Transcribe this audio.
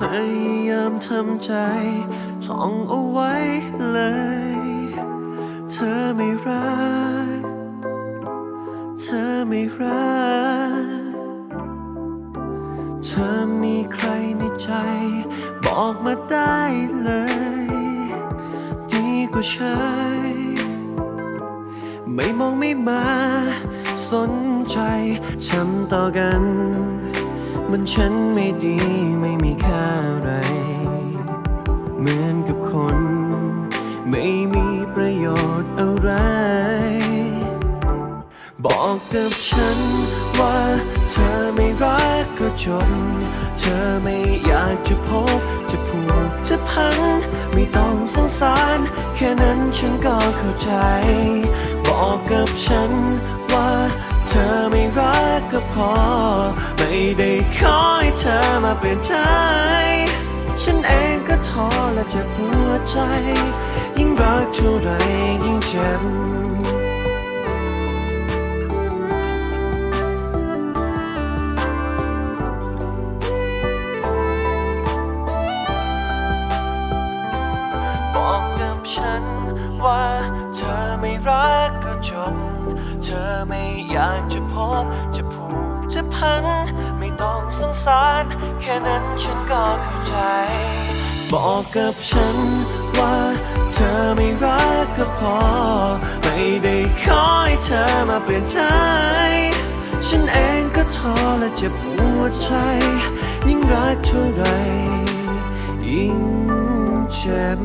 พยายามทำใจท่องเอาไว้เลย เธอไม่รัก เธอไม่รัก เธอมีใครในใจ บอกมาได้เลย ดีกว่าใชยไม่มองไม่มา สนใจช้ำต่อกัน มันฉันไม่ดีไม่มีค่า ชน์อะไร บอกกับฉันว่าเธอไม่รักก็จบเธอไม่อยากจะพบ จะผูกจะพัน ไม่ต้องสงสาร แค่นั้นฉันก็เข้าใจ บอกกับฉันว่าเธอไม่รักก็พอ ไม่ได้ขอให้เธอมาเปลี่ยนใจ ฉันเองก็ท้อและเจ็บหัวใจ เท่าไรยิ่งเจ็บบอกกับฉันว่าเธอไม่รักก็จบ เธอไม่อยากจะพบจะผูกจะพัน ไม่ต้องสงสาร แค่นั้นฉันก็เข้าใจ บอกกับฉันว่าเธอ ไม่รักก็พอ ไม่ได้ขอให้เธอมาเปลี่ยนใจ ฉันเองก็ท้อและเจ็บหัวใจ ยิ่งรักเท่าไรยิ่งเจ็บ